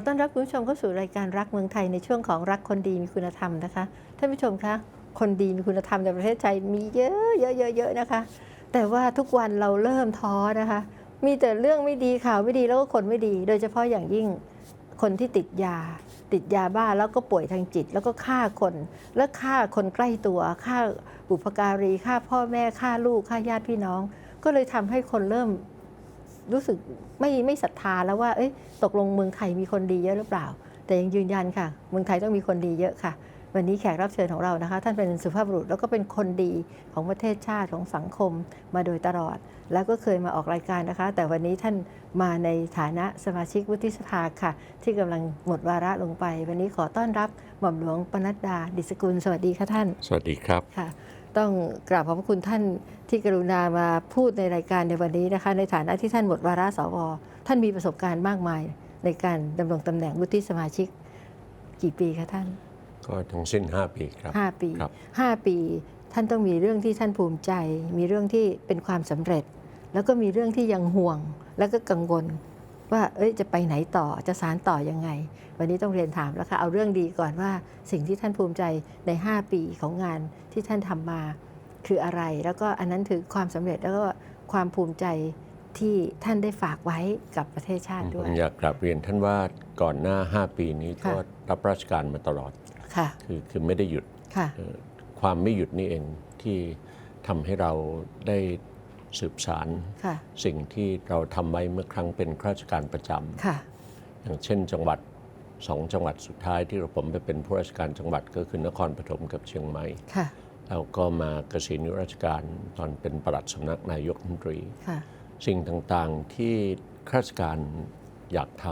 ขอต้อนรับคุณผู้ชมเข้าสู่รายการรักเมืองไทยในช่วงของรักคนดีมีคุณธรรมนะคะท่านผู้ชมคะคนดีมีคุณธรรมในประเทศไทยมีเยอะเยอะเยอะเยอะนะคะ แต่ว่าทุกวันเราเริ่มท้อนะคะ มีแต่เรื่องไม่ดีข่าวไม่ดีแล้วก็คนไม่ดี โดยเฉพาะอย่างยิ่งคนที่ติดยา ติดยาบ้าแล้วก็ป่วยทางจิต แล้วก็ฆ่าคน และฆ่าคนใกล้ตัวฆ่าบุพการีฆ่าพ่อแม่ฆ่าลูกฆ่าญาติพี่น้อง ก็เลยทำให้คนเริ่ม รู้สึกไม่ไม่ศรัทธาแล้วว่าเอ้ยตกลงเมืองไทยมีคนดีเยอะหรือเปล่า แต่ยังยืนยันค่ะ เมืองไทยต้องมีคนดีเยอะค่ะ วันนี้แขกรับเชิญของเรานะคะ ท่านเป็นสุภาพบุรุษแล้วก็เป็นคนดีของประเทศชาติของสังคมมาโดยตลอด แล้วก็เคยมาออกรายการนะคะ แต่วันนี้ท่านมาในฐานะสมาชิกวุฒิสภาค่ะ ที่กำลังหมดวาระลงไป วันนี้ขอต้อนรับหม่อมหลวงปนัดดาดิสกุล สวัสดีค่ะท่าน สวัสดีครับค่ะ ต้องกราบขอบพระคุณท่านที่กรุณามาพูดในรายการในวันนี้นะคะ ในฐานะที่ท่านหมดวาระสวท่านมีประสบการณ์มากมาย ในการดำรงตำแหน่งวุฒิสมาชิกกี่ปีคะท่าน ก็ทั้งสิ้น 5 ปีครับ5ปีครับ5ปี ท่านต้องมีเรื่องที่ท่านภูมิใจ มีเรื่องที่เป็นความสำเร็จ แล้วก็มีเรื่องที่ยังห่วง แล้วก็กังวล ว่าเอ้ยจะไปไหนต่อจะสารต่อยังไง วันนี้ต้องเรียนถามแล้วค่ะเอาเรื่องดีก่อนว่าสิ่งที่ท่านภูมิใจใน 5 ปีของงานที่ท่านทำมาคืออะไร แล้วก็อันนั้นคือความสำเร็จแล้วก็ความภูมิใจที่ท่านได้ฝากไว้กับประเทศชาติผด้วยมอยากกลับเรียนท่านว่าก่อนหน้า 5 ปีนี้ก็ค่ะรับราชการมาตลอดค่ะคือคือไม่ได้หยุดค่ะเอ่อความไม่หยุดนี่เองที่ทำให้เราได้ สืบสารค่ะสิ่งที่เราทำไว้เมื่อครั้งเป็นข้าราชการประจค่ะำอย่างเช่นจังหวัดสองจังหวัดสุดท้ายที่เราผมไปเป็นผู้ราชการจังหวัดก็คือนครปฐมกับเชียงใหม่ค่ะแล้วก็มาเกษียณอายุราชการตอนเป็นปลัดสำนักนายกรัฐมนตรีค่ะสิ่งต่างๆที่ข้าราชการอยากท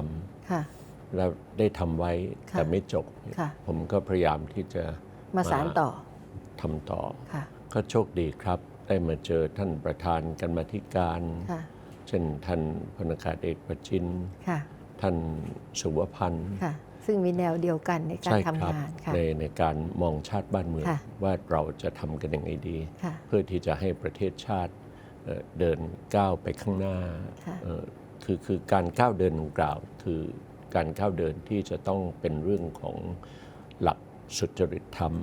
ค่ะำแล้วได้ทำไว้ค่ะแต่ไม่จบค่ะผมก็พยายามที่จะมาสารต่อทำต่อค่ะก็โชคดีครับ ได้มาเจอท่านประธานกันมาธิการค่ะเช่นท่านพลอากาศเอกประจินค่ะท่านสุวพันธ์ค่ะซึ่งมีแนวเดียวกันในการใช่คทำรังานค่ะในในการมองชาติบ้านเมืองค่ะว่าเราจะทำกันยังไงดีค่ะเพื่อที่จะให้ประเทศชาติเอ่อเดินก้าวไปข้างหน้าค่ะเอ่อคือคือการก้าวเดินดังกล่าวคือการก้าวเดินที่จะต้องเป็นเรื่องของหลักสุจริตธรรม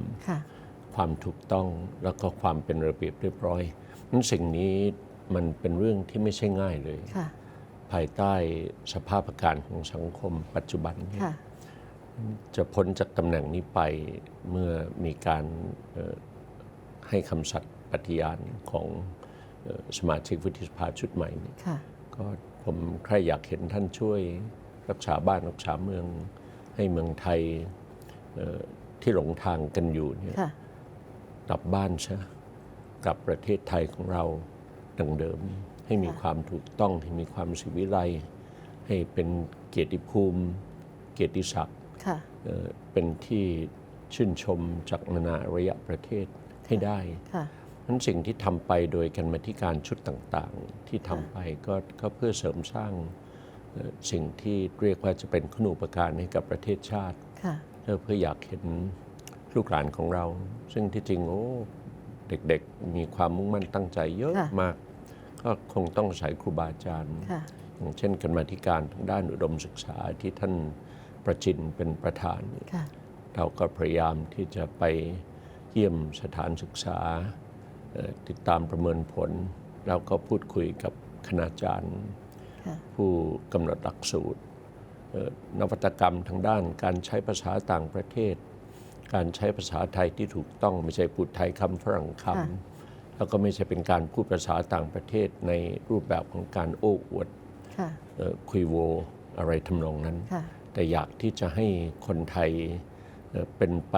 ค่ะความถูกต้องแล้วก็ความเป็นระเบียบเรียบร้อยนั้นสิ่งนี้มันเป็นเรื่องที่ไม่ใช่ง่ายเลยค่ะภายใต้สภาพอาการของสังคมปัจจุบันเนี่ยค่ะจะพ้นจากตำแหน่งนี้ไปเมื่อมีการเอ่อให้คำสัตย์ปฏิญาณของเอ่อสมาชิกวุฒิสภาชุดใหม่เนี่ยค่ะก็ผมใครอยากเห็นท่านช่วยรักษาบ้านรักษาเมืองให้เมืองไทยเอ่อที่หลงทางกันอยู่เนี่ยค่ะ กลับบ้านซะกลับประเทศไทยของเราดังเดิม ให้มีค่ะความถูกต้องให้มีความสิวิไลให้เป็นเกียรติภูมิ เกียรติศักดิ์ค่ะเอ่อเป็นที่ชื่นชมจากนานาอารยประเทศให้ได้ค่ะนั้นสิ่งที่ทำไปโดยกันมาธิการชุดต่างๆ ที่ทำไปก็ก็เพื่อเสริมสร้างเอ่อสิ่งที่เรียกว่าจะเป็นคุณูปการให้กับประเทศชาติค่ะเพื่อเพื่ออยากเห็น ลูกหลานของเรา ซึ่งที่จริงโอ้เด็กๆมีความมุ่งมั่นตั้งใจเยอะค่ะ มาก ก็คงต้องใส่ครูบาอาจารย์ ค่ะ อย่างเช่นกันมาธิการทางด้านอุดมศึกษาที่ท่านประจินเป็นประธานค่ะ เราก็พยายามที่จะไปเยี่ยมสถานศึกษาเอ่อติดตามประเมินผลแล้วก็พูดคุยกับคณาจารย์ ค่ะ ผู้กำหนดหลักสูตรเอ่อนวัตกรรมทางด้านการใช้ภาษาต่างประเทศ การใช้ภาษาไทยที่ถูกต้องไม่ใช่พูดไทยคำฝรั่งคค่ะำแล้วก็ไม่ใช่เป็นการพูดภาษาต่างประเทศในรูปแบบของการโอ้อวดค่ะเอ่อคุยโวอะไรทำนองนั้นค่ะแต่อยากที่จะให้คนไทยเอ่อเป็นไป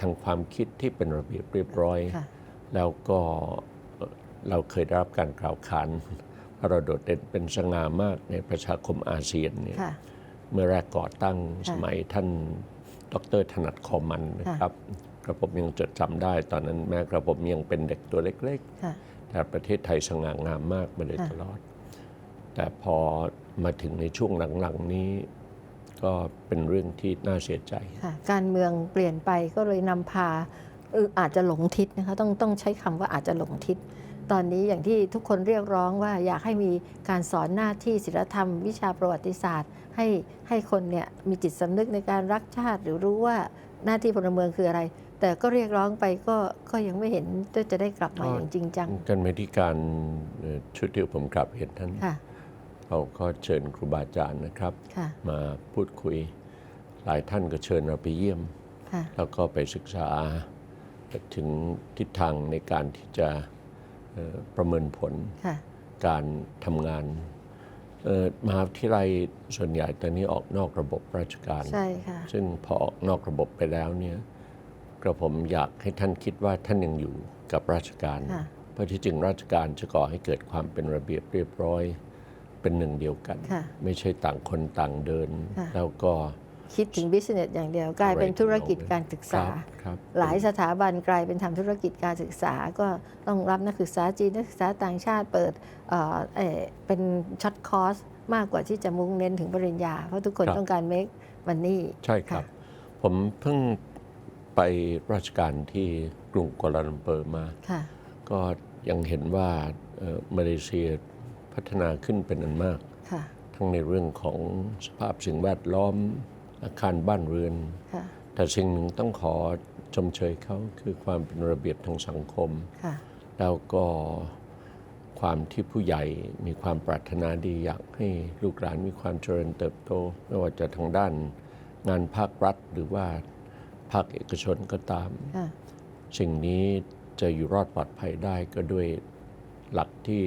ทางความคิดที่เป็นระเบียบเรียบร้อยค่ะแล้วก็เอ่อเราเคยได้รับการกล่าวขานว่าเราโดดเด่นเป็นสง่ามากในประชาคมอาเซียนเนี่ยค่ะเมื่อแรกก่อตั้งค่ะสมัยท่าน ดรถนัดคอมันนะครับกระผมยังจดจำได้ ตอนนั้นแม้กระผมยังเป็นเด็กตัวเล็กค่ะๆแต่ประเทศไทยสง่างามมากมาโดยค่ะตลอด แต่พอมาถึงในช่วงหลังๆนี้ ก็เป็นเรื่องที่น่าเสียใจค่ะการเมืองเปลี่ยนไปก็เลยนำพาเอออาจจะหลงทิศนะคะต้องต้องใช้คำว่าอาจจะหลงทิศ ตอนนี้อย่างที่ทุกคนเรียกร้องว่าอยากให้มีการสอนหน้าที่ศิลธรรม วิชาประวัติศาสตร์ ให้ให้คนเนี่ยมีจิตสำนึกในการรักชาติ หรือรู้ว่าหน้าที่พลเมืองคืออะไร แต่ก็เรียกร้องไปก็ก็ยังไม่เห็นว่าจะได้กลับมาอย่างจริงจังกันไม่ที่การเอ่อชุดที่ผมกลับเห็นท่านค่ะเราก็เชิญครูบาอาจารย์นะครับค่ะมาพูดคุยหลายท่านก็เชิญเราไปเยี่ยมค่ะแล้วก็ไปศึกษาถึงทิศทางในการที่จะเอ่อประเมินผลค่ะการทำงานเอ่อ มหาวิทยาลัยส่วนใหญ่ตอนนี้ออกนอกระบบราชการ ใช่ค่ะ ซึ่งพอออกนอกระบบไปแล้วเนี่ยกระผมอยากให้ท่านคิดว่าท่านยังอยู่กับราชการค่ะเพราะที่จริงราชการจะก่อให้เกิดความเป็นระเบียบเรียบร้อย เป็นหนึ่งเดียวกันค่ะไม่ใช่ต่างคนต่างเดินค่ะแล้วก็ คิดถึงบิสเนสอย่างเดียว กลายเป็นธุรกิจการศึกษาครับครับหลายสถาบันกลายเป็นทำธุรกิจการศึกษา ก็ต้องรับนักศึกษาจีนนักศึกษาต่างชาติเปิดเอ่อเอ่อเป็นช็อตคอร์สมากกว่าที่จะมุ่งเน้นถึงปริญญา เพราะทุกคนต้องการ make money ใช่ครับ ผมเพิ่งไปราชการที่กรุงกัวลาลัมเปอร์มาค่ะก็ยังเห็นว่าเอ่อมาเลเซียพัฒนาขึ้นเป็นอันมากค่ะทั้งในเรื่องของสภาพสิ่งแวดล้อม อาคารบ้านเรือนค่ะแต่สิ่งหนึ่งต้องขอชมเชยเขาคือความเป็นระเบียบทางสังคมค่ะแล้วก็ความที่ผู้ใหญ่มีความปรารถนาดีอยากให้ลูกหลานมีความเจริญเติบโต ไม่ว่าจะทางด้านงานภาครัฐหรือว่าภาคเอกชนก็ตามค่ะสิ่งนี้จะอยู่รอดปลอดภัยได้ก็ด้วยหลักที่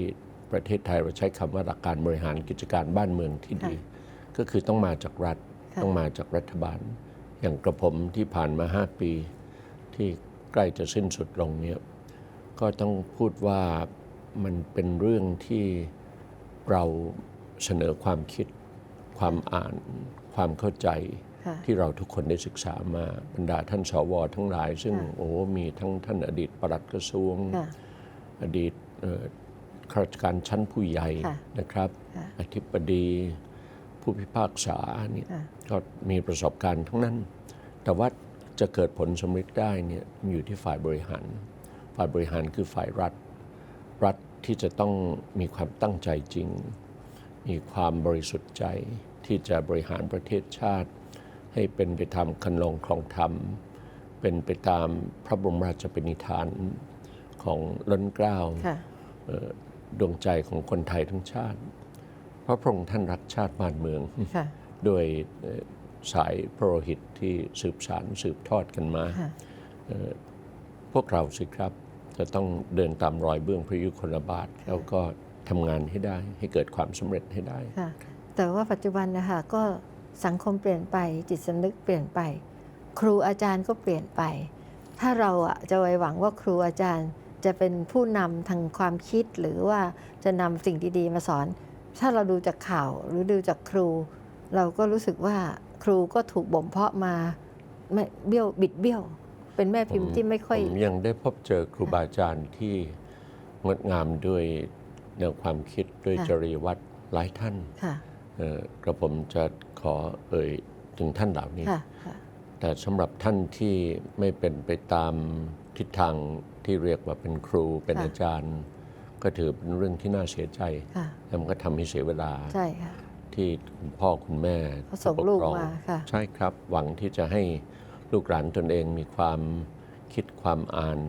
ประเทศไทยเราใช้คำว่าหลักการบริหารกิจการบ้านเมืองที่ดี ก็คือต้องมาจากรัฐค่ะ ต้องมาจากรัฐบาล อย่างกระผมที่ผ่านมา 5 ปี ที่ใกล้จะสิ้นสุดลงเนี่ยก็ต้องพูดว่ามันเป็นเรื่องที่เราเสนอความคิด ความอ่าน ความเข้าใจค่ะที่เราทุกคนได้ศึกษามาบรรดาท่านสวทั้งหลาย ซึ่งค่ะโอ้มีทั้งท่านอดีตปลัดกระทรวงค่ะอดีตเอ่อข้าราชการชั้นผู้ใหญ่ค่ะนะครับค่ะอธิบดีผู้พิพากษาเนี่ยค่ะ ก็มีประสบการณ์ทั้งนั้น แต่ว่าจะเกิดผลสำเร็จได้เนี่ยมันอยู่ที่ฝ่ายบริหาร ฝ่ายบริหารคือฝ่ายรัฐ รัฐที่จะต้องมีความตั้งใจจริง มีความบริสุทธิ์ใจที่จะบริหารประเทศชาติ ให้เป็นไปตามคันลองครองธรรม เป็นไปตามพระบรมราชปณิธานของล้นเกล้าค่ะเอ่อดวงใจของคนไทยทั้งชาติ เพราะพระองค์ท่านรักชาติบ้านเมือง ค่ะด้วยเอ่อสายพระโลหิตที่สืบสารสืบทอดกันมาค่ะพวกเราสิครับ จะต้องเดินตามรอยเบื้องพระยุคลบาท แล้วก็ทำงานให้ได้ให้เกิดความสำเร็จให้ได้ค่ะแต่ว่าปัจจุบันนะคะก็สังคมเปลี่ยนไปจิตสำนึกเปลี่ยนไป ครูอาจารย์ก็เปลี่ยนไป ถ้าเราอะจะไว้หวังว่าครูอาจารย์จะเป็นผู้นำทางความคิดหรือว่าจะนำสิ่งดีๆมาสอน ถ้าเราดูจากข่าวหรือดูจากครู เราก็รู้สึกว่าครูก็ถูกบ่มเพาะมาไม่เบี้ยวบิดเบี้ยว เป็นแม่พิมพ์ที่ไม่ค่อยผมยังได้พบเจอครูบาอาจารย์ที่งดงามด้วยแนวความคิดด้วยค่ะจริยวัตรหลายท่านค่ะเอ่อกระผมจะขอเอ่ยถึงท่านเหล่านี้ค่ะค่ะแต่สำหรับท่านที่ไม่เป็นไปตามทิศทางที่เรียกว่าเป็นครูเป็นค่ะอาจารย์ ก็ถือเป็นเรื่องที่น่าเสียใจค่ะแล้วมันก็ทำให้เสียเวลาใช่ค่ะ ที่คุณพ่อคุณแม่เขาส่งผู้ปลูกครองมาค่ะใช่ครับ หวังที่จะให้ลูกหลานตนเองมีความคิดความอ่าน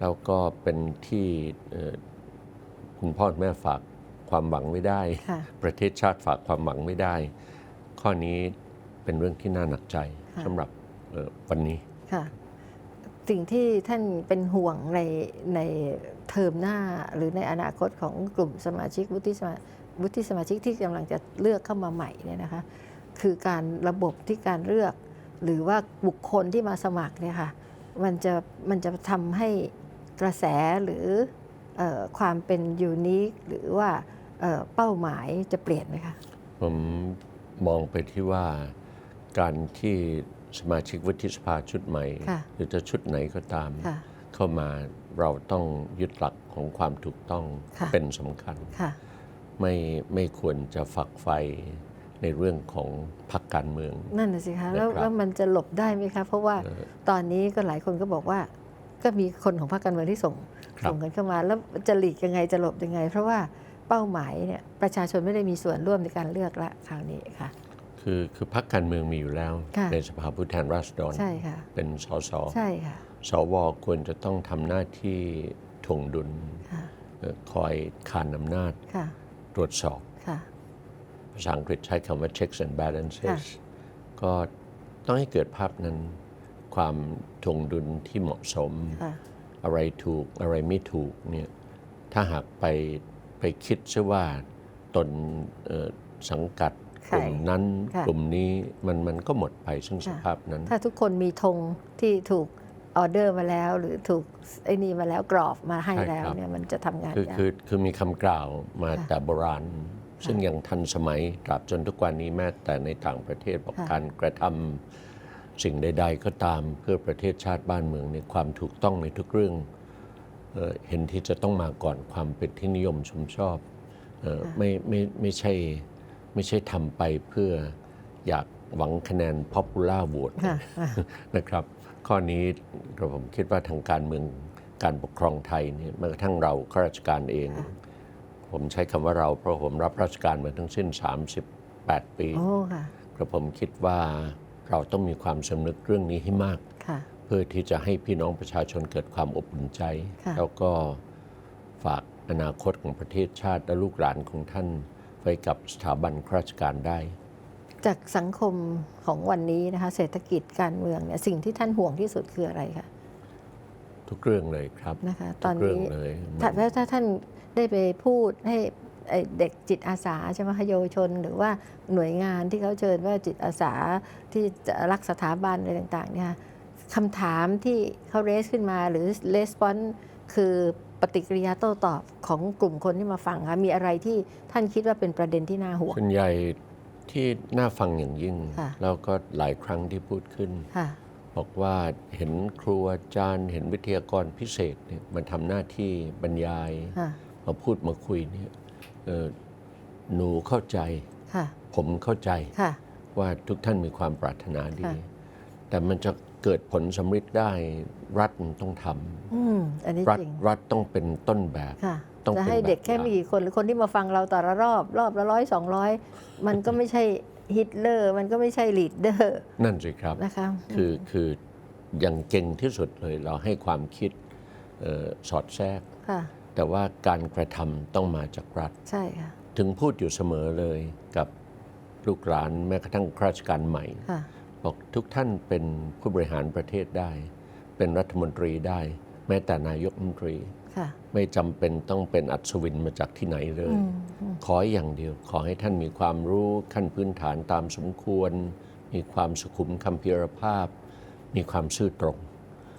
แล้วก็เป็นที่เอ่อคุณพ่อคุณแม่ฝากความหวังไว้ได้ค่ะประเทศชาติฝากความหวังไม่ได้ ข้อนี้เป็นเรื่องที่น่าหนักใจค่ะสำหรับเอ่อวันนี้ค่ะสิ่งที่ท่านเป็นห่วงในในเทอมหน้าหรือในอนาคตของกลุ่มสมาชิกวุฒิสมา วุฒิสมาชิกที่กำลังจะเลือกเข้ามาใหม่เนี่ยนะคะคือการระบบที่การเลือก หรือว่าบุคคลที่มาสมัครเนี่ยค่ะมันจะมันจะทำให้กระแสหรือเออความเป็นยูนิคหรือว่าเอ่อเป้าหมายจะเปลี่ยนไหมคะผมมองไปที่ว่าการที่สมาชิกวุฒิสภาชุดใหม่ค่ะหรือจะชุดไหนก็ตามค่ะเข้ามาเราต้องยึดหลักของความถูกต้องค่ะเป็นสำคัญค่ะ ไม่ไม่ควรจะฝักไฟในเรื่องของพรรคการเมือง นั่นน่ะสิคะแล้วนะครับ แล้วมันจะหลบได้ไหมคะ เพราะว่าเอ่อตอนนี้ก็หลายคนก็บอกว่า ก็มีคนของพรรคการเมืองที่ส่งครับ ส่งกันเข้ามา แล้วจะหลีกยังไงจะหลบยังไง เพราะว่าเป้าหมายเนี่ยประชาชนไม่ได้มีส่วนร่วมในการเลือกละคราวนี้ค่ะ คือคือพรรคการเมืองมีอยู่แล้ว ค่ะ ในสภาผู้แทนราษฎร ใช่ค่ะ เป็นสสใช่ค่ะสวควรจะต้องทำหน้าที่ถ่วงดุลค่ะเอ่อคอยขานอำนาจ ค่ะ ตรวจสอบค่ะภาษาอังกฤษใช้คำว่า checks and ค่ะ balances ก็ต้องให้เกิดภาพนั้น ความถ่วงดุลที่เหมาะสมค่ะอะไรถูกอะไรไม่ถูกเนี่ยถ้าหากไปไปคิดซะว่าตนเอ่อสังกัดใครกลุ่มนั้นค่ะกลุ่มนี้มันมันก็หมดไปซึ่งสค่ะภาพนั้น ถ้าทุกคนมีธงที่ถูก ออเดอร์มาแล้ว หรือถูกไอ้นี่มาแล้วกรอบมาให้ใช่แล้วครับเนี่ยมันจะทำงานคือ ยาก คือคือมีคำกล่าวมาค่ะแต่โบราณ ซึ่งยังทันสมัยตราบจนทุกวันนี้แม้แต่ในต่างประเทศบอกค่ะ การกระทำสิ่งใด ๆ ก็ตามเพื่อประเทศชาติบ้านเมืองในความถูกต้องในทุกเรื่องเอ่อเห็นที่จะต้องมาก่อนความเป็นที่นิยมชมชอบเอ่อไม่ไม่ไม่ใช่ไม่ใช่ทำไปเพื่ออยากหวังคะแนน popular vote ค่ะค่ะนะครับ ข้อนี้ก็ผมคิดว่าทางการเมืองการปกครองไทยเนี่ยแม้กระทั่งเราข้าราชการเอง ผมใช้คำว่าเราเพราะผมรับราชการมาทั้งสิ้น 38 ปีโอ้ค่ะกระผมคิดว่าเราต้องมีความสำนึกเรื่องนี้ให้มาก ค่ะ เพื่อที่จะให้พี่น้องประชาชนเกิดความอบอุ่นใจ ค่ะ แล้วก็ฝากอนาคตของประเทศชาติและลูกหลานของท่านไว้กับสถาบันข้าราชการได้ จากสังคมของวันนี้นะคะ เศรษฐกิจการเมืองเนี่ยสิ่งที่ท่านห่วงที่สุดคืออะไรคะทุกเรื่องเลยครับนะคะตทุอนกเรื่องนี้เลยถ้ามันถ้าถ้าท่านได้ไปพูดให้ไอ้เด็กจิตอาสาใช่ไหมคะเยาวชน หรือว่าหน่วยงานที่เขาเชิญว่าจิตอาสาที่จะรักสถาบันอะไรต่างๆเนี่ยคำถามที่เขาเรสขึ้นมาหรือレスปอนคือปฏิกิริยาโต้ตอบของกลุ่มคนที่มาฟังคะมีอะไรที่ท่านคิดว่าเป็นประเด็นที่น่าห่วงส่วนใหญ่ ที่น่าฟังอย่างยิ่ง ค่ะแล้วก็หลายครั้งที่พูดขึ้น ค่ะ บอกว่าเห็นครูอาจารย์ เห็นวิทยากรพิเศษเนี่ยมันทำหน้าที่บรรยาย ค่ะ มาพูดมาคุยเนี่ยเอ่อหนูเข้าใจ ค่ะ ผมเข้าใจค่ะ ว่าทุกท่านมีความปรารถนาดี ค่ะ แต่มันจะเกิดผลสำเร็จได้รัฐมันต้องทอืม อันนี้ำรัฐจริง รัฐต้องเป็นต้นแบบ ค่ะ ต้องจะเป็นให้เด็กแบบแค่อย่างไม่กี่คนหรือคนที่มาฟังเราแต่ละรอบ รอบละร้อยสองร้อยมันก็ไม่ใช่ฮิตเลอร์มันก็ไม่ใช่ลีดเดอร์นั่นสิครับนะคะคือคืออย่างเก่งที่สุดเลยเราให้ความคิดเออสอดแทรกค่ะแต่ว่าการกระทำต้องมาจากรัฐใช่ค่ะถึงพูดอยู่เสมอเลยกับลูกหลานแม้กระทั่งข้าราชการใหม่ค่ะบอกทุกท่านเป็นผู้บริหารประเทศได้ เป็นรัฐมนตรีได้ แม้แต่นายกรัฐมนตรีค่ะ ไม่จำเป็นต้องเป็นอัศวินมาจากที่ไหนเลยอืมอืมขออย่างเดียวขอให้ท่านมีความรู้ขั้นพื้นฐานตามสมควร มีความสุขุมคำเพียรภาพ มีความซื่อตรง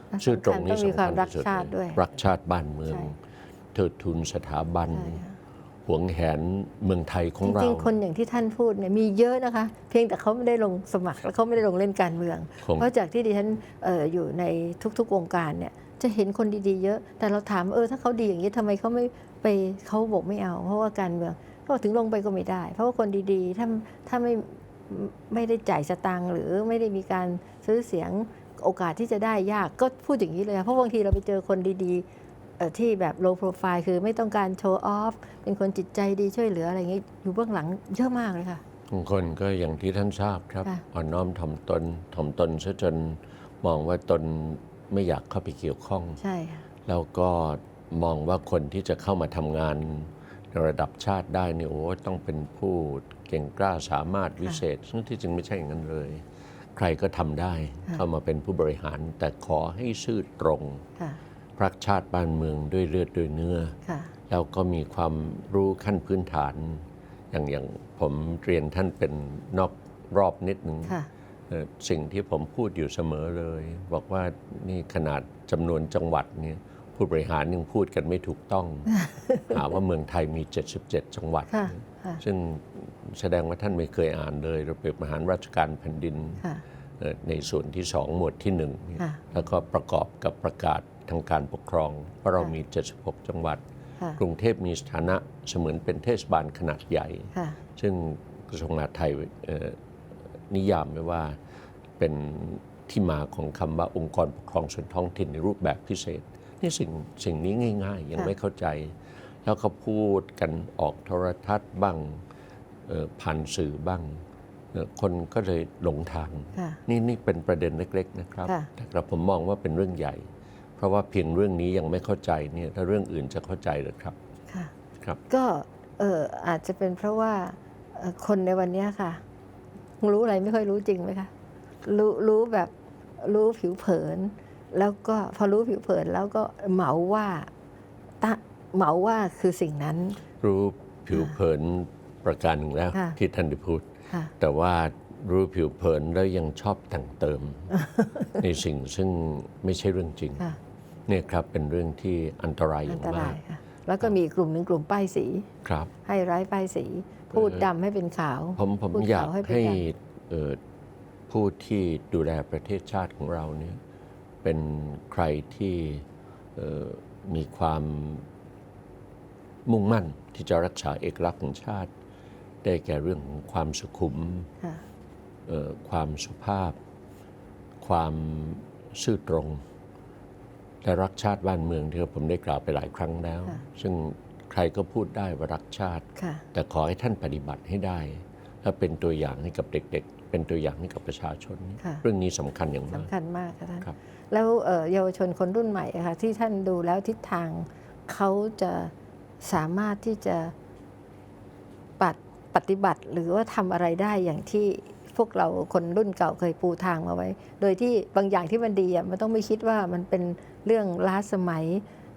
และซื่อตรงสำคัญนี่ต้องมีสำควาคัมญรักที่สุดชาติเลด้วยยรักชาติบ้านเมืองใช่เทิดทูนสถาบันใช่ค่ะหวงแหนเมืองไทยของจเราริงๆคนอย่างที่ท่านพูดเนี่ยมีเยอะนะคะ เพียงแต่เขาไม่ได้ลงสมัคร และเขาไม่ได้ลงเล่นการเมืองคงเพราะจากที่ดิฉันเอออยู่ในทุกๆวงการเนี่ย จะเห็นคนดีๆ เยอะ แต่เราถามเออถ้าเขาดีอย่างนี้ทำไมเขาไม่ไปเขาบอกไม่เอา เพราะว่าการเมืองก็ถึงลงไปก็ไม่ได้ เพราะว่าคนดีๆ ถ้าถ้าไม่ไม่ได้จ่ายสตางค์หรือไม่ได้มีการซื้อเสียงโอกาสที่จะได้ยากก็พูดอย่างนี้เลยค่ะเพราะบางทีเราไปเจอคนดีๆเอ่อที่แบบ low profile คือไม่ต้องการโชว์ออฟเป็นคนจิตใจดีช่วยเหลืออะไรอย่างนี้อยู่เบื้องหลังเยอะมากเลยค่ะบางคนก็อย่างที่ท่านทราบครับค่ะอ่อนน้อมถ่อมตนถ่อมตนซะจนมองว่าตน ไม่อยากเข้าไปเกี่ยวข้อง ใช่ค่ะ แล้วก็มองว่าคนที่จะเข้ามาทำงานในระดับชาติได้นี่โอ้ต้องเป็นผู้เก่งกล้าสามารถวิเศษ ซึ่งที่จริงไม่ใช่อย่างนั้นเลย ใครก็ทำได้ค่ะเข้ามาเป็นผู้บริหาร แต่ขอให้ซื่อตรงค่ะ รักชาติบ้านเมืองด้วยเลือดด้วยเนื้อ ค่ะ แล้วก็มีความรู้ขั้นพื้นฐาน อย่างอย่างผมเรียนท่านเป็นนอกรอบนิดหนึ่ง ค่ะเอ่อ สิ่งที่ผมพูดอยู่เสมอเลย บอกว่านี่ขนาดจำนวนจังหวัดเนี่ยผู้บริหารยังพูดกันไม่ถูกต้อง หาว่าเมืองไทยมี 77 จังหวัดค่ะค่ะซึ่งแสดงว่าท่านไม่เคยอ่านเลย ระเบียบมหารราชการแผ่นดินค่ะเอ่อในส่วนที่2หมวดที่1เนี่ยค่ะแล้วก็ประกอบกับประกาศทางการปกครองว่าเรามี 76 จังหวัดค่ะกรุงเทพมีสถานะเสมือนเป็นเทศบาลขนาดใหญ่ค่ะซึ่งกระทรวงมหาดไทยเอ่อ นิยามไว้ว่าเป็นที่มาของคำว่าองค์กรปกครองส่วนท้องถิ่นในรูปแบบพิเศษนี่สิ่งสิ่งนี้ง่าย ๆ ยังค่ะไม่เข้าใจ แล้วก็พูดกันออกโทรทัศน์บ้างเอ่อผ่านสื่อบ้างเอ่อคนก็เลยหลงทางค่ะนี่นี่เป็นประเด็นเล็ก ๆ นะครับค่ะแต่กระผมมองว่าเป็นเรื่องใหญ่ เพราะว่าเพียงเรื่องนี้ยังไม่เข้าใจเนี่ยถ้าเรื่องอื่นจะเข้าใจหรือครับค่ะครับ ก็เอออาจจะเป็นเพราะว่าเอ่อคนในวันเนี้ยค่ะ รู้อะไรไม่ค่อยรู้จริงไหมคะรู้รู้แบบรู้ผิวเผิน แล้วก็พอรู้ผิวเผินแล้วก็เหมาว่าตะเหมาว่าคือสิ่งนั้น รู้ผิวเผินประการหนึ่งแล้ว ค่ะที่ท่านได้พูด ค่ะ แต่ว่ารู้ผิวเผินแล้วยังชอบแต่งเติม ในสิ่งซึ่งไม่ใช่เรื่องจริงค่ะเนี่ยครับเป็นเรื่องที่อันตรายออัย่านงตมารากยค่ะแล้วก็มีอีกกลุ่มหนึ่งกลุ่มป้ายสี ครับ ให้ร้ายป้ายสี พูดดำให้เป็นขาว ผมผมพูดอยากขาวให้เป็นให้ดเอ่อผู้ที่ดูแลประเทศชาติของเราเนี่ยเป็นใครที่เอ่อมีความมุ่งมั่นที่จะรักษาเอกลักษณ์ของชาติ ได้แก่เรื่องของความสุขุม ค่ะเอ่อความสุภาพ ความซื่อตรง และรักชาติบ้านเมืองที่ผมได้กล่าวไปหลายครั้งแล้วค่ะซึ่ง ใครก็พูดได้ว่ารักชาติค่ะแต่ขอให้ท่านปฏิบัติให้ได้ และเป็นตัวอย่างให้กับเด็ก ๆ เป็นตัวอย่างให้กับประชาชนค่ะเรื่องนี้สำคัญอย่างมากสำคัญมากค่ะท่านครับแล้วเอ่อเยาวชนคนรุ่นใหม่อะค่ะที่ท่านดูแล้วทิศทางเขาจะสามารถที่จะปัดปฏิบัติหรือว่าทำอะไรได้อย่างที่พวกเราคนรุ่นเก่าเคยปูทางมาไว้ โดยที่บางอย่างที่มันดีอะมันต้องไม่คิดว่ามันเป็นเรื่องล้าสมัย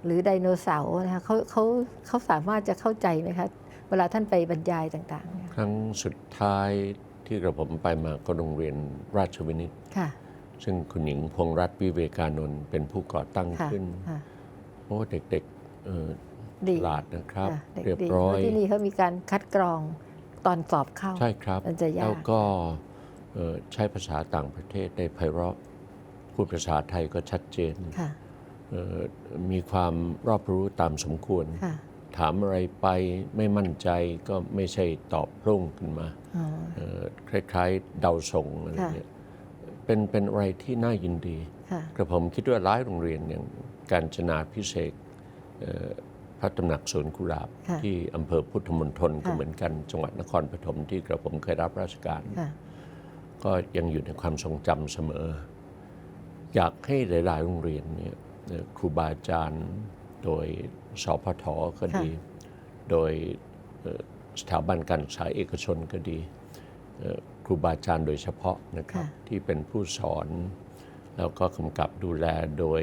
หรือไดโนเสาร์นะคะเขาเขาเขาสามารถจะเข้าใจไหมคะเวลาท่านไปบรรยายต่างๆเนี่ยครั้งสุดท้ายที่กระผมไปมาก็โรงเรียนราชวินิตค่ะ ซึ่งคุณหญิงพงษ์รัตน์วิเวกานนท์เป็นผู้ก่อตั้งค่ะขึ้นค่ะโอ้เด็กๆเอ่อดีฉลาดนะครับค่ะด็กเรียบดีร้อยเพาะที่นี่เขามีการคัดกรองตอนสอบเข้า ใช่ครับมันจะยากแล้วก็เอ่อใช้ภาษาต่างประเทศได้ไพเราะพูดภาษาไทยก็ชัดเจนค่ะเอ่อ มีความรอบรู้ตามสมควรค่ะถามอะไรไปไม่มั่นใจก็ไม่ใช่ตอบพรุ่งขึ้นมาอ๋อเอ่อคล้ายๆเดาส่งอะไรค่ะเนี่ยเป็นเป็นอะไรที่น่ายินดีค่ะกระผมคิดว่าหลายโรงเรียนอย่างการจนาพิเศษกเอ่อพระตำหนักสวนกุหลาบค่ะที่อำเภอพุทธมณฑลก็ค่ะเหมือนกันจังหวัดนครปฐมที่กระผมเคยรับราชการค่ะก็ยังอยู่ในความทรงจำเสมอ อยากให้หลาย ๆ โรงเรียนเนี่ยเอ่อ ครูบาอาจารย์ โดยสพทก็ดี โดยเอ่อสถาบันการศึกษาเอกชนก็ดีเอ่อครูบาอาจารย์โดยเฉพาะนะครับค่ะที่เป็นผู้สอน แล้วก็กำกับดูแลโดย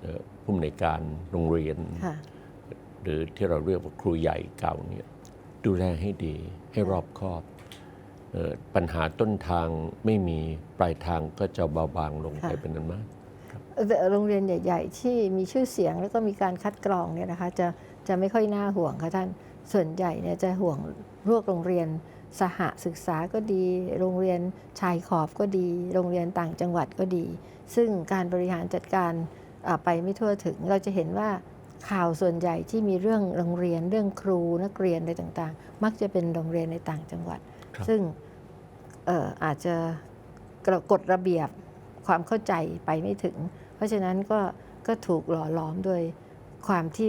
เอ่อผู้อำนวยการโรงเรียนค่ะหรือที่เราเรียกว่าครูใหญ่เก่าเนี่ยดูแลให้ดีให้รอบคอบเออปัญหาต้นทางไม่มีปลายทางก็จะเบาบางลงไปค่ะเป็นนั้นมากแต่ โรงเรียนใหญ่ ๆ ที่มีชื่อเสียงแล้วก็มีการคัดกรองเนี่ยนะคะจะจะไม่ค่อยน่าห่วงค่ะท่านส่วนใหญ่เนี่ยจะห่วงพวกโรงเรียนสหศึกษาก็ดี โรงเรียนชายขอบก็ดี โรงเรียนต่างจังหวัดก็ดี ซึ่งการบริหารจัดการอ่าไปไม่ทั่วถึงเราจะเห็นว่าข่าวส่วนใหญ่ที่มีเรื่องโรงเรียนเรื่องครูนักเรียนอะไรต่างๆ มักจะเป็นโรงเรียนในต่างจังหวัดครับซึ่งเอ่ออาจจะกฎระเบียบความเข้าใจไปไม่ถึง เพราะฉะนั้นก็ก็ถูกหล่อหลอมโดยความที่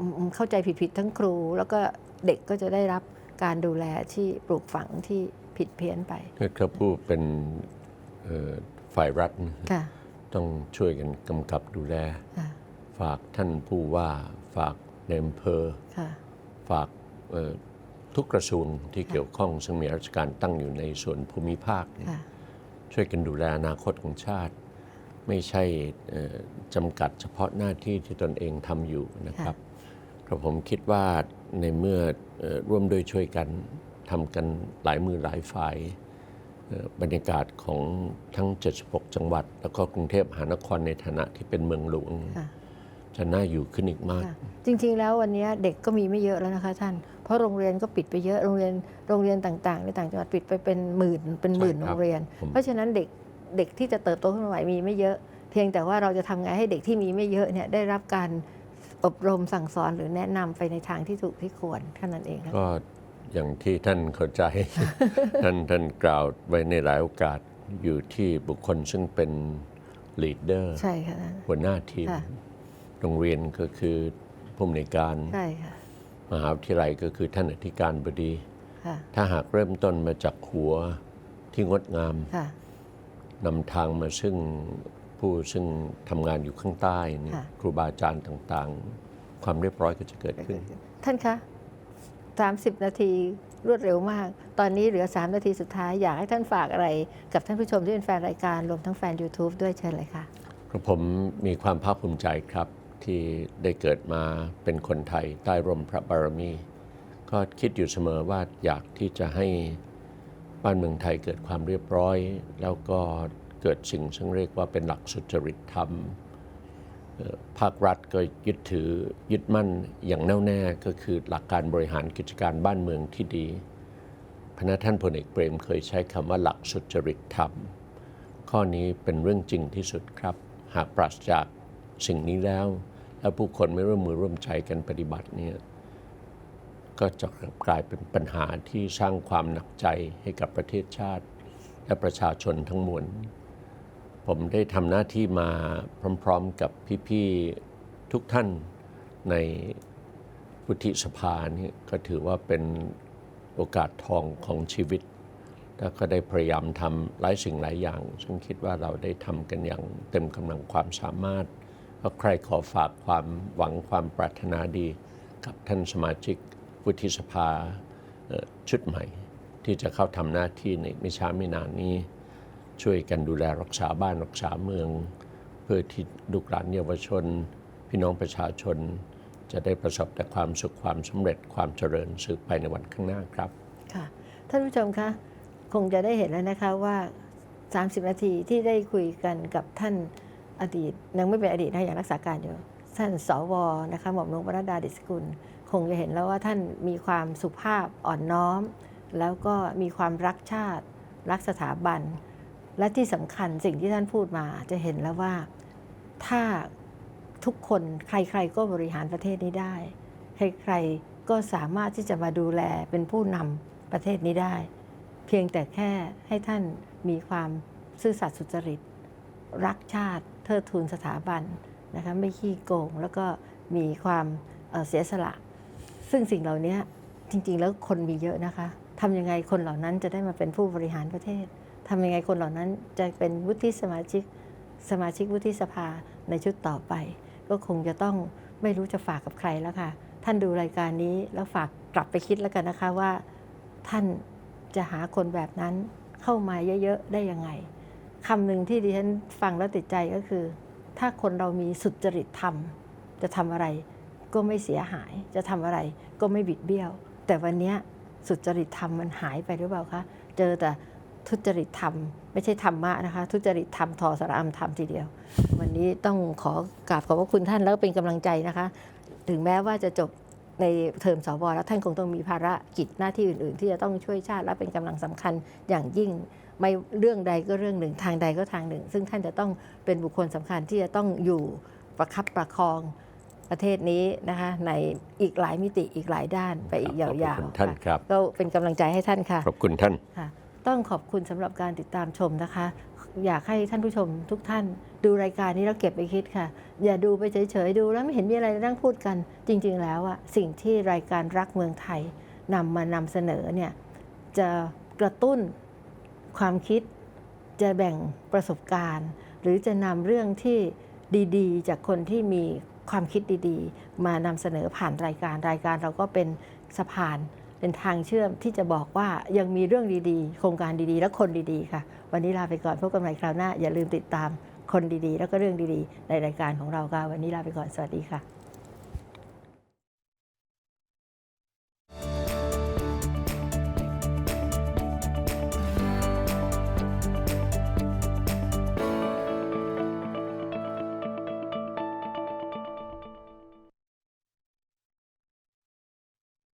อืมเข้าใจผิดๆทั้งครู แล้วก็เด็กก็จะได้รับการดูแลที่ปลูกฝังที่ผิดเพี้ยนไปครับผู้เป็นเอ่อฝ่ายรัฐนะค่ะต้องช่วยกันกำกับดูแลค่ะฝากท่านผู้ว่าฝากในอำเภอค่ะฝากเอ่อทุกกระทรวงที่เกี่ยวข้องซึ่งมีราชการตั้งอยู่ในส่วนภูมิภาคเนี่ยค่ะช่วยกันดูแลอนาคตของชาติ ไม่ใช่เอ่อจำกัดเฉพาะหน้าที่ที่ตนเองทำอยู่นะครับเพราะผมคิดว่าในเมื่อเอ่อร่วมด้วยช่วยกันทำกันหลายมือหลายฝ่ายเอ่อบรรยากาศของทั้ง 76 จังหวัด แล้วก็กรุงเทพมหานครในฐานะที่เป็นเมืองหลวงค่ะจะน่าอยู่ขึ้นอีกมากค่ะจริงๆ แล้ววันนี้เด็กก็มีไม่เยอะแล้วนะคะท่าน เพราะโรงเรียนก็ปิดไปเยอะ โรงเรียนโรงเรียนต่างๆ ในต่างจังหวัดปิดไปเป็นหมื่นเป็นหมื่นใช่โรครับงเรียนผมเพราะฉะนั้นเด็ก เด็กที่จะเติบโตขึ้นมาใหม่มีไม่เยอะ เพียงแต่ว่าเราจะทำไงให้เด็กที่มีไม่เยอะเนี่ยได้รับการอบรมสั่งสอนหรือแนะนำไปในทางที่ถูกที่ควรแค่นั้นเองค่ะก็อย่างที่ท่านเข้าใจ ท่านท่านกล่าวไว้ในหลายโอกาสอยู่ที่บุคคลซึ่งเป็นลีดเดอร์ใช่ค่ะท่านหัวหน้าทีมค่ะโรงเรียนก็คือผู้อำนวยการใช่ค่ะมหาวิทยาลัยก็คือท่านอธิการบดีค่ะถ้าหากเริ่มต้นมาจากหัวที่งดงามค่ะ นำทางมาซึ่งผู้ซึ่งทำงานอยู่ข้างใต้เนี่ยค่ะ ครูบาอาจารย์ต่างๆ ความเรียบร้อยก็จะเกิดขึ้น ท่านคะ 30 นาทีรวดเร็วมาก ตอนนี้เหลือ 3 นาทีสุดท้าย อยากให้ท่านฝากอะไร กับท่านผู้ชมที่เป็นแฟนรายการ รวมทั้งแฟน YouTube ด้วยเชิญเลยค่ะกระผมมีความภาคภูมิใจครับที่ได้เกิดมาเป็นคนไทยใต้ร่มพระบารมี ก็คิดอยู่เสมอว่าอยากที่จะให้ บ้านเมืองไทยเกิดความเรียบร้อย แล้วก็เกิดสิ่งซึ่งเรียกว่าเป็นหลักสุจริตธรรมภาครัฐก็ยึดถือยึดมั่นอย่างแน่วแน่ก็คือหลักการบริหารกิจการบ้านเมืองที่ดีพระท่านพลเอกเปรมเคยใช้คำว่าหลักสุจริตธรรม ข้อนี้เป็นเรื่องจริงที่สุดครับ หากปราศจากสิ่งนี้แล้ว และผู้คนไม่ร่วมมือร่วมใจกันปฏิบัติเนี่ย ก็จะกลายเป็นปัญหาที่สร้างความหนักใจให้กับประเทศชาติ และประชาชนทั้งมวล ผมได้ทำหน้าที่มาพร้อมๆกับพี่ๆทุกท่านในวุฒิสภานี่ก็ถือว่าเป็นโอกาสทองของชีวิต แล้วก็ได้พยายามทำหลายสิ่งหลายอย่าง ซึ่งคิดว่าเราได้ทำกันอย่างเต็มกำลังความสามารถก็ใครขอฝากความหวังความปรารถนาดีกับท่านสมาชิก วุฒิสภาชุดใหม่ ที่จะเข้าทำหน้าที่ในไม่ช้าไม่นานนี้ ช่วยกันดูแลรักษาบ้านรักษาเมือง เพื่อที่ลูกหลานเยาวชน พี่น้องประชาชน จะได้ประสบแต่ความสุขความสำเร็จความเจริญสืบไปในวันข้างหน้าครับค่ะท่านผู้ชมคะคงจะได้เห็นแล้วนะคะว่า 30 นาทีที่ได้คุยกันกับท่านอดีตยังไม่เป็นอดีตนะยังรักษาการอยู่ท่านสวนะคะหม่อมหลวงปรดาดิสกุล คงจะเห็นแล้วว่าท่านมีความสุภาพอ่อนน้อม แล้วก็มีความรักชาติ รักสถาบัน และที่สำคัญสิ่งที่ท่านพูดมาจะเห็นแล้วว่าถ้าทุกคนใครๆก็บริหารประเทศนี้ได้ ใครๆก็สามารถที่จะมาดูแลเป็นผู้นำประเทศนี้ได้ เพียงแต่แค่ให้ท่านมีความซื่อสัตย์สุจริต รักชาติเทิดทูนสถาบันนะคะไม่ขี้โกง แล้วก็มีความเอ่อเสียสละ ซึ่งสิ่งเหล่านี้จริง ๆ แล้วคนมีเยอะนะคะทำยังไงคนเหล่านั้นจะได้มาเป็นผู้บริหารประเทศทำยังไงคนเหล่านั้นจะเป็นวุฒิสมาชิกสมาชิกวุฒิสภาในชุดต่อไป ก็คงจะต้องไม่รู้จะฝากกับใครแล้วค่ะ ท่านดูรายการนี้แล้วฝากกลับไปคิดแล้วกันนะคะว่า ท่านจะหาคนแบบนั้นเข้ามาเยอะๆได้ยังไงคำหนึ่งที่ดิฉันฟังแล้วติดใจก็คือ ถ้าคนเรามีสุจริตธรรมจะทำอะไร ก็ไม่เสียหาย จะทำอะไรก็ไม่บิดเบี้ยว แต่วันนี้สุจริตธรรมมันหายไปหรือเปล่าคะเจอแต่ทุจริตธรรมไม่ใช่ธรรมะนะคะ ทุจริตธรรมทอสารอมธรรมทีเดียว วันนี้ต้องขอกราบขอบพระคุณท่านแล้วเป็นกำลังใจนะคะ ถึงแม้ว่าจะจบในเทอมสวแล้วท่านคงต้องมีภารกิจหน้าที่อื่น ๆ ที่จะต้องช่วยชาติและเป็นกำลังสำคัญอย่างยิ่งไม่เรื่องใดก็เรื่องหนึ่งทางใดก็ทางหนึ่ง ซึ่งท่านจะต้องเป็นบุคคลสำคัญที่จะต้องอยู่ประคับประคอง ประเทศนี้นะคะในอีกหลายมิติอีกหลายด้านไปอีกยาขอบวคุณๆท่านค่ะครับก็เป็นกำลังใจให้ท่านค่ะ ขอบคุณท่านค่ะต้องขอบคุณสำหรับการติดตามชมนะคะ อยากให้ท่านผู้ชมทุกท่านดูรายการนี้แล้วเก็บไปคิดค่ะ อย่าดูไปเฉยๆดูแล้วไม่เห็นมีอะไรนั่งพูดกัน จริง ๆ แล้วอะสิ่งที่รายการรักเมืองไทยนำมานำเสนอเนี่ยจะกระตุ้นความคิดจะแบ่งประสบการณ์ หรือจะนำเรื่องที่ดีๆ จากคนที่มี ความคิดดีๆ มานำเสนอผ่านรายการรายการเราก็เป็นสะพานเป็นทางเชื่อมที่จะบอกว่ายังมีเรื่องดีๆ โครงการดีๆ และคนดีๆ ค่ะ วันนี้ลาไปก่อนพบกันใหม่คราวหน้า อย่าลืมติดตามคนดีๆ แล้วก็เรื่องดีๆ ในรายการของเราค่ะ วันนี้ลาไปก่อนสวัสดีค่ะ